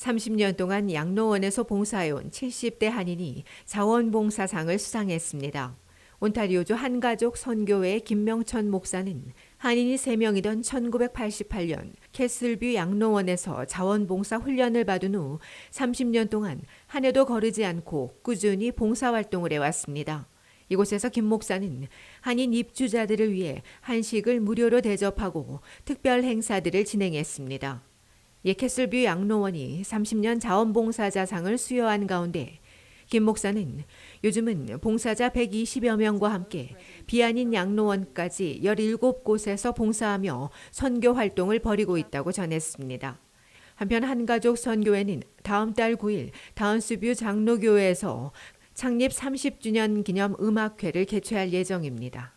30년 동안 양로원에서 봉사해온 70대 한인이 자원봉사상을 수상했습니다. 온타리오주 한가족 선교회 김명천 목사는 한인이 3명이던 1988년 캐슬뷰 양로원에서 자원봉사 훈련을 받은 후 30년 동안 한 해도 거르지 않고 꾸준히 봉사활동을 해왔습니다. 이곳에서 김 목사는 한인 입주자들을 위해 한식을 무료로 대접하고 특별 행사들을 진행했습니다. 예 캐슬뷰 양로원이 30년 자원봉사자상을 수여한 가운데 김 목사는 요즘은 봉사자 120여 명과 함께 비아닌 양로원까지 17곳에서 봉사하며 선교 활동을 벌이고 있다고 전했습니다. 한편 한가족 선교회는 다음 달 9일 다운스뷰 장로교회에서 창립 30주년 기념 음악회를 개최할 예정입니다.